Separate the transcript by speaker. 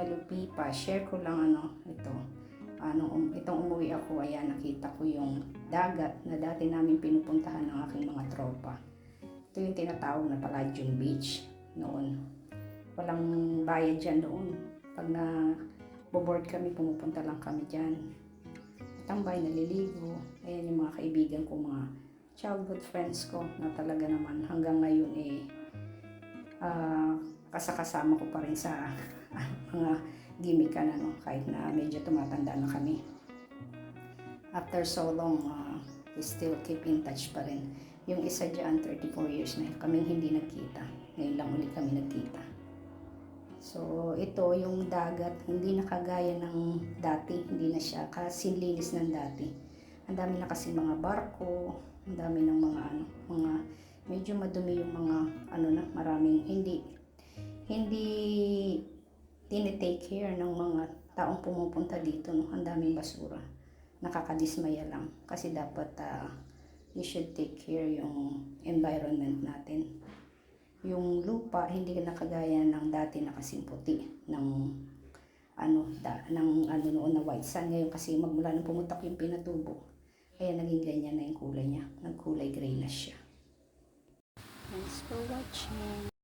Speaker 1: Mona Lupipa, share ko lang ano, ito. Ano, um, itong umuwi ako, ayan, nakita ko yung dagat na dati namin pinupuntahan ng aking mga tropa. Ito yung tinatawag na Palladium Beach noon. Walang bayad dyan noon. Pag na boboard kami, pumupunta lang kami dyan. Tambay, naliligo. Ayan yung mga kaibigan ko, mga childhood friends ko na talaga naman hanggang ngayon eh ah, kasakasama ko pa rin sa mga gimikan ano, kahit na medyo tumatanda na kami. After so long, ah, we still keep in touch pa rin. Yung isa dyan, 34 years na kami hindi nagkita. Ngayon lang ulit kami nagkita. So, ito yung dagat, hindi na kagaya ng dati, hindi na siya kasinlinis ng dati. Ang dami na kasi mga barko, ang dami ng mga ano, mga medyo madumi yung mga ano na, maraming hindi hindi tinitake care ng mga taong pumupunta dito, no? Ang daming basura. Nakakadismaya lang kasi dapat ah, you should take care yung environment natin. Yung lupa hindi na kagaya ng dati na kasing puti ng ano da, ng ano noon na white sand ngayon kasi magmula nung pumutok yung pinatubo kaya naging ganyan na yung kulay niya nagkulay gray na siya Thanks for watching